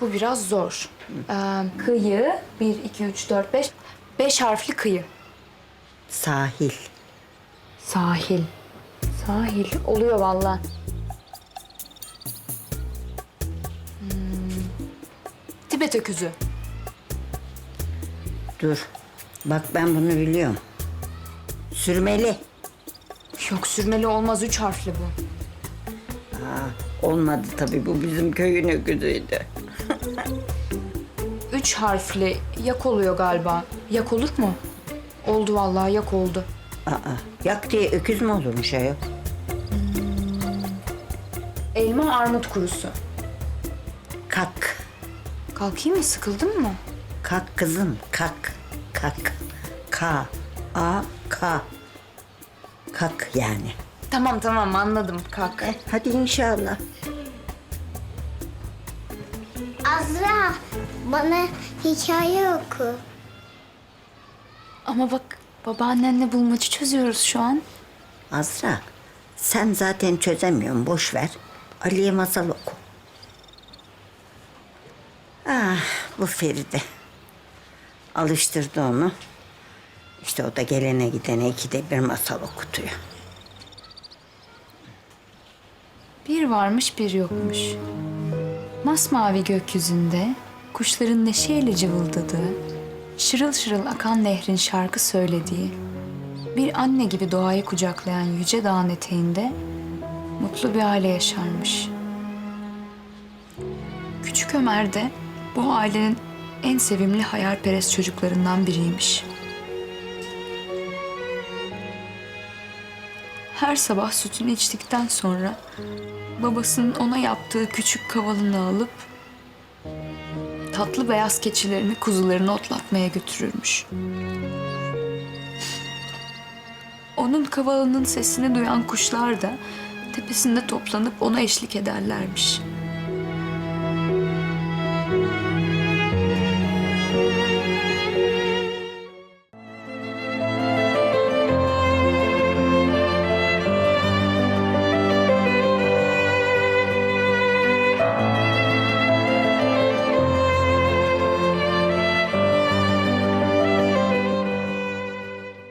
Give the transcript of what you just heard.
Bu biraz zor. Ee, kıyı. Bir, iki, üç, dört, beş. Beş harfli kıyı. Sahil. Sahil. Sahil. Oluyor valla. Hmm. Tibet öküzü. Dur. Bak ben bunu biliyorum. Sürmeli. Yok sürmeli olmaz. Üç harfli bu. Olmadı tabii bu bizim köyün öküzüydü. Üç harfli yak oluyor galiba. Yak olur mu? Oldu vallahi yak oldu. Aa, yak diye öküz mü olurmuş ayol? Elma armut kurusu. Kak. Kalkayım mı? Sıkıldın mı? Kalk kızım, kalk. Kalk. K. A. K. Kalk yani. Tamam tamam anladım. Kalk. Eh, hadi inşallah. Azra bana hikaye oku. Ama bak babaannenle bulmaca çözüyoruz şu an. Azra, sen zaten çözemiyorsun, boş ver. Ali'ye masal oku. Ah, bu Feride. Alıştırdı onu. İşte o da gelene gidene ikide bir masal okutuyor. Bir varmış bir yokmuş. Masmavi gökyüzünde kuşların neşeyle cıvıldadığı, şırıl şırıl akan nehrin şarkı söylediği, bir anne gibi doğayı kucaklayan yüce dağın eteğinde mutlu bir aile yaşarmış. Küçük Ömer de bu ailenin en sevimli hayalperest çocuklarından biriymiş. Her sabah sütünü içtikten sonra babasının ona yaptığı küçük kavalını alıp tatlı beyaz keçilerini kuzularını otlatmaya götürürmüş. Onun kavalının sesini duyan kuşlar da tepesinde toplanıp ona eşlik ederlermiş.